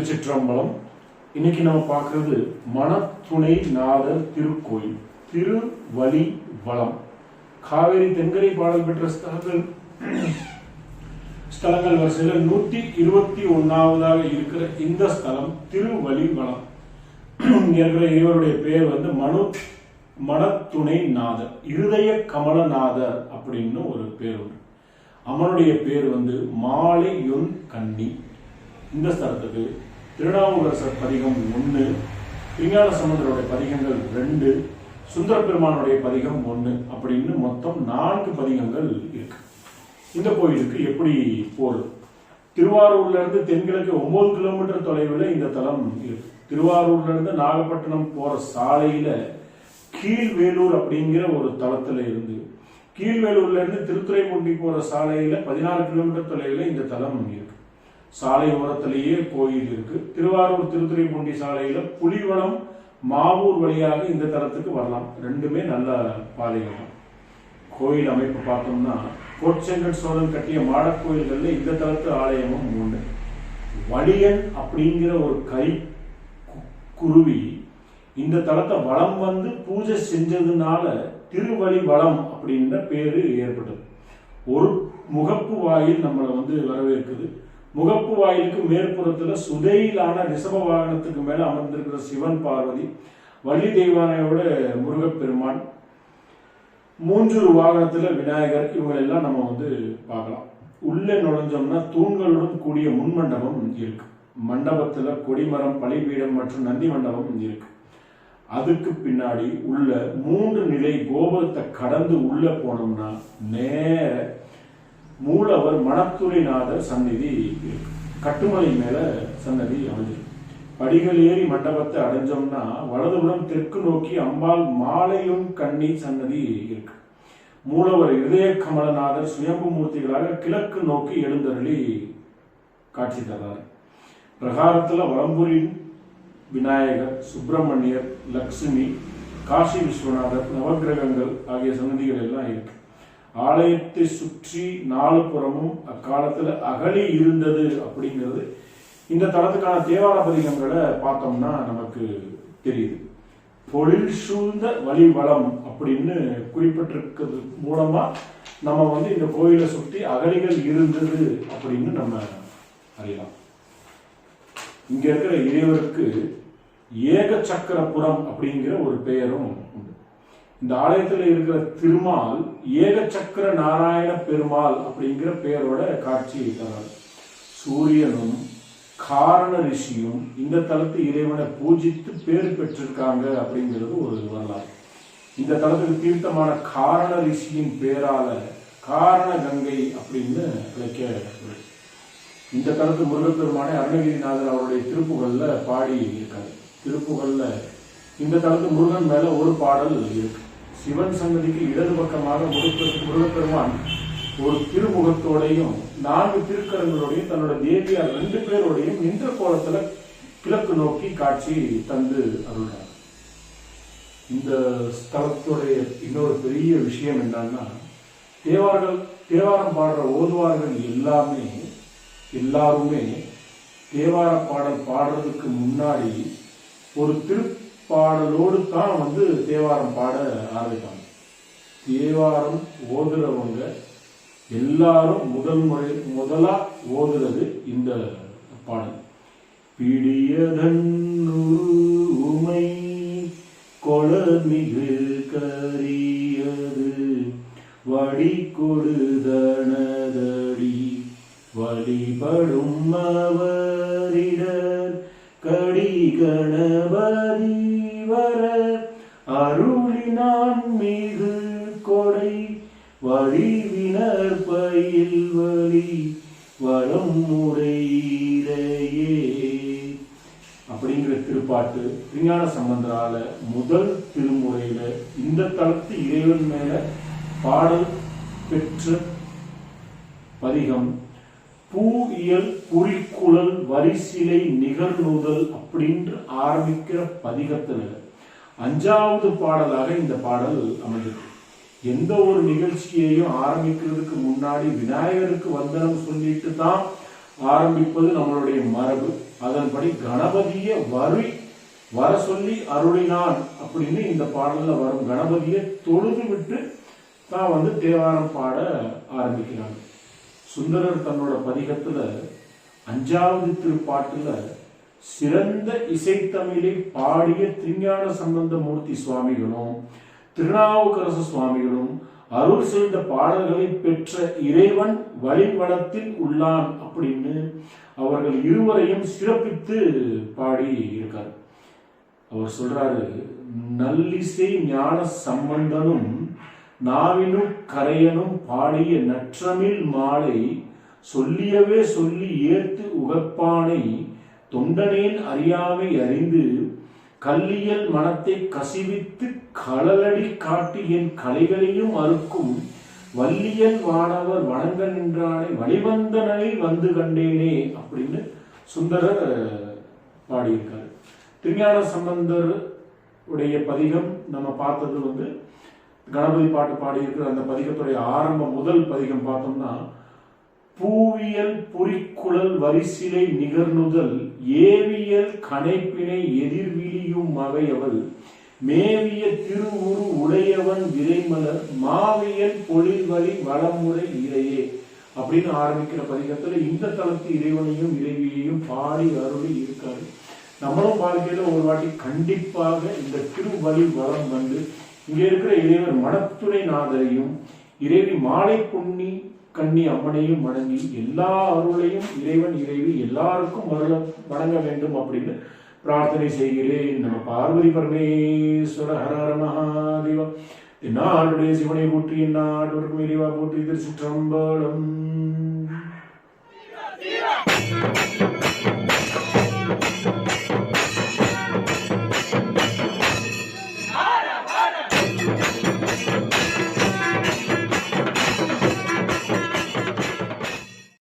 திருச்சிற்றம்பலம். இன்னைக்கு நம்ம பார்க்கறது மணத்துணை நாதர் திருக்கோயில் திருவழி வளம் காவேரி தென்கரை பாடல் பெற்ற ஸ்தலங்கள் ஸ்தலங்கள் வரிசையில் நூத்தி இருபத்தி ஒன்னாவதாக இருக்கிற இந்த ஸ்தலம் திருவழி வளம் இருக்கிற இவருடைய பெயர் வந்து மனு மணத்துணை நாதர் இருதய கமலநாதர் அப்படின்னு ஒரு பேர் உண்டு. அவனுடைய பேர் வந்து மாலையொன் கன்னி. இந்த ஸ்தலத்துக்கு திருநாவுக்கரசர் பதிகம் ஒன்று விஞ்ஞான சம்பந்தருடைய பதிகங்கள் ரெண்டு சுந்தர பெருமானுடைய பதிகம் ஒன்று அப்படின்னு மொத்தம் நான்கு பதிகங்கள் இருக்கு. இந்த கோயிலுக்கு எப்படி போகுது திருவாரூர்ல இருந்து தென்கிழக்கு ஒன்பது கிலோமீட்டர் தொலைவில் இந்த தலம் இருக்கு. திருவாரூர்ல இருந்து நாகப்பட்டினம் போற சாலையில கீழ்வேலூர் அப்படிங்கிற ஒரு தளத்துல இருந்து கீழ்வேலூர்ல இருந்து திருத்துறைப்பூண்டி போற சாலையில பதினாலு கிலோமீட்டர் தொலைவில் இந்த தலம் இருக்கு. சாலை ஓரத்திலேயே கோயில் இருக்கு. திருவாரூர் திருத்துறைப்பூண்டி சாலையில புலிவளம் மாவூர் வழியாக இந்த தலத்துக்கு வரலாம். ரெண்டுமே நல்ல பாதைகள். கோயில் அமைப்பு பார்த்தோம்னா கோட்செங்கட் சோழன் கட்டிய மாடக் கோயில்களில் இந்த தலத்து ஆலயமும் உண்டு. வடியன் அப்படிங்கிற ஒரு கை கு- குருவி இந்த தலத்தை வளம் வந்து பூஜை செஞ்சதுனால திருவழி வளம் அப்படின்ற பேரு ஏற்பட்டது. ஒரு முகப்பு வாயில் நம்மளை வந்து வரவேற்குது. முகப்பு வாயிலுக்கு மேற்புறத்துல சுதையிலான ரிஷப வாகனத்துக்கு மேல அமர்ந்திருக்கிற சிவன் பார்வதி வள்ளி தெய்வானையோட முருகப்பெருமான் மூஞ்சூர் வாகனத்துல விநாயகர் இவங்க எல்லாம் நம்ம வந்து பார்க்கலாம். உள்ளே நுழைஞ்சோம்னா தூண்களுடன் கூடிய முன்மண்டபம் இருக்கு. மண்டபத்துல கொடிமரம் பலிபீடம் மற்றும் நந்தி மண்டபம் இருக்கு. அதுக்கு பின்னாடி உள்ள மூன்று நிலை கோபுரத்தை கடந்து உள்ள போனோம்னா நேர மூலவர் மணத்துறைநாதர் சந்நிதி இருக்கு. கட்டுமலை மேல சன்னதி அமைஞ்சிருக்கு. படிகள் ஏறி மண்டபத்தை அடைஞ்சோம்னா வலதுபுறம் தெற்கு நோக்கி அம்பாள் மாலையும் கண்ணி சன்னதி இருக்கு. மூலவர் இதய கமலநாதர் சுயம்பு மூர்த்திகளாக கிழக்கு நோக்கி எழுந்தருளி காட்சி தர்றாரு பிரகாரத்துல வலம்புரி விநாயகர் சுப்பிரமணியர் லக்ஷ்மி காசி விஸ்வநாதர் நவக்கிரகங்கள் ஆகிய சன்னதிகள் எல்லாம் இருக்கு. ஆலயத்தை சுற்றி நாலு புறமும் அக்காலத்தில் அகழி இருந்தது அப்படிங்கிறது இந்த தளத்துக்கான தேவார பதிகங்களை பார்த்தோம்னா நமக்கு தெரியுது. பொழில் சூழ்ந்த வழி வளம் அப்படின்னு குறிப்பிட்டிருக்கிறது மூலமா நம்ம வந்து இந்த கோயிலை சுற்றி அகழிகள் இருந்தது அப்படின்னு நம்ம அறியலாம். இங்க இருக்கிற இறைவருக்கு ஏக சக்கரபுரம் அப்படிங்கிற ஒரு பெயரும் இந்த ஆலயத்துல இருக்கிற திருமால் ஏக சக்கர நாராயண பெருமாள் அப்படிங்கிற பெயரோட காட்சி தரார் சூரியனும் காரண ரிஷியும் இந்த தலத்து இறைவனை பூஜித்து பேர் பெற்றிருக்காங்க அப்படிங்கிறது ஒரு வரலாறு. இந்த தலத்துக்கு தீர்த்தமான காரண ரிஷியின் பேரால காரண கங்கை அப்படின்னு அழைக்கப்படுது இந்த தலத்து முருகப்பெருமானை அருணகிரிநாதர் அவருடைய திருப்புகள்ல பாடி இருக்காரு திருப்புகள்ல இந்த தளத்து முருகன் மேல ஒரு பாடல் இருக்கு. சிவன் சன்னதிக்கு இடது பக்கமாக முருகப்பெரு- முருகப்பெருமான் ஒரு திருமுகத்தோடையும் நான்கு திருக்கரங்களோடையும் தன்னோட தேவியார் ரெண்டு பேரோடையும் நின்ற கோலத்துல கிழக்கு நோக்கி காட்சி தந்து அருள்றார். இந்த ஸ்தலத்துடைய இன்னொரு பெரிய விஷயம் என்னன்னா தேவார்கள் தேவாரம் பாடுற ஓதுவார்கள் எல்லாமே எல்லாருமே தேவார பாடல் பாடுறதுக்கு முன்னாடி ஒரு திரு பாடலோடு தான் வந்து தேவாரம் பாட ஆரம்பிப்பாங்க. தேவாரம் ஓதுறவங்க எல்லாரும் முதல் முறை முதலா ஓதுறது இந்த பாடல். பிடியதன் உமை கொளமிகு கரியது வடி கொடுதனதடி வழிபடும் அவரிடர் கடி மிகு கொடை வழிவினர் பயில் வழி வளம் முறையிலேயே. அப்படிங்கிற திருப்பாட்டு விஞ்ஞான சம்பந்தரால முதல் திருமுறையில இந்த தளத்து இறைவன் மேல பாடல் பெற்ற பதிகம் பூ இயல் குறிக்குழல் வரிசிலை நிகழ்நுதல் அப்படின்று ஆரம்பிக்கிற பதிகத்துல அஞ்சாவது பாடலாக இந்த பாடல் அமைந்தது எந்த ஒரு நிகழ்ச்சியையும் ஆரம்பிக்கிறதுக்கு முன்னாடி விநாயகருக்கு வந்தனம் சொல்லிட்டு தான் ஆரம்பிப்பது நம்மளுடைய மரபு. அதன்படி கணபதியை வரி வர சொல்லி அருளினான் அப்படின்னு இந்த பாடல்ல வரும். கணபதியை தொழுது விட்டு தான் வந்து தேவாரம் பாட ஆரம்பிக்கிறாங்க. சுந்தரர் தன்னோட பதிகத்துல அஞ்சாவது திருப்பாட்டுல சிறந்த இசைத்தமிழை பாடிய திருஞான சம்பந்த மூர்த்தி சுவாமிகளும் திருநாவுக்கரசு சுவாமிகளும் அருள் செய்த பாடல்களை பெற்ற இறைவன் வழிபடத்தில் உள்ளான் அப்படின்னு அவர்கள் இருவரையும் சிறப்பித்து பாடி இருக்கார். அவர் சொல்றாரு நல்லிசை ஞான சம்பந்தனும் நாவினும் கரையனும் பாடிய நற்றமிழ் மாலை சொல்லியவே சொல்லி ஏத்து உகப்பானை தொண்டனேன் அறியாமை அறிந்து கல்லியல் மனத்தை கசிவித்து களலடி காட்டி என் கலைகளையும் அறுக்கும் வல்லியல் வானவர் வணங்க நின்றானே வழிவந்தனில் வந்து கண்டேனே அப்படின்னு சுந்தரர் பாடியிருக்கார் பாடியிருக்காரு. திருஞான சம்பந்தர் உடைய பதிகம் நம்ம பார்த்தது வந்து கணபதி பாட்டு பாடியிருக்கிற அந்த பதிகத்துடைய ஆரம்ப முதல் பதிகம் பார்த்தோம்னா பூவியல் புரிக்குழல் வரிசிலை நிகர்னுதல் ஏவியல் கணைப்பினை எதிர்விழியும் மகையவள் மேவிய திருவுரு உடையவன் விரைமலர் மாவியல் பொழில்வழி வளமுறை இறையே அப்படின்னு ஆரம்பிக்கிற பதிகத்துல இந்த தளத்து இறைவனையும் இறைவியையும் பாடி அருளி இருக்காரு. நம்மளும் வாழ்க்கையில ஒரு வாட்டி கண்டிப்பாக இந்த திருவழி வளம் வந்து இங்கே இருக்கிற இறைவர் மனத்துறை நாதரையும் இறைவி மாலை பொன்னி கண்ணி அம்மனையும் வணங்கி எல்லா அருளையும் இறைவன் இறைவி எல்லாருக்கும் அருள வணங்க வேண்டும் அப்படின்னு பிரார்த்தனை செய்கிறேன். நம்ம பார்வதி பரமேஸ்வர ஹரஹர ஹர மகாதேவா. என்னாடுடைய சிவனை போற்றி என்னாடுவருக்கும் இறைவா போற்றி திருச்சிற்றம்பலம்.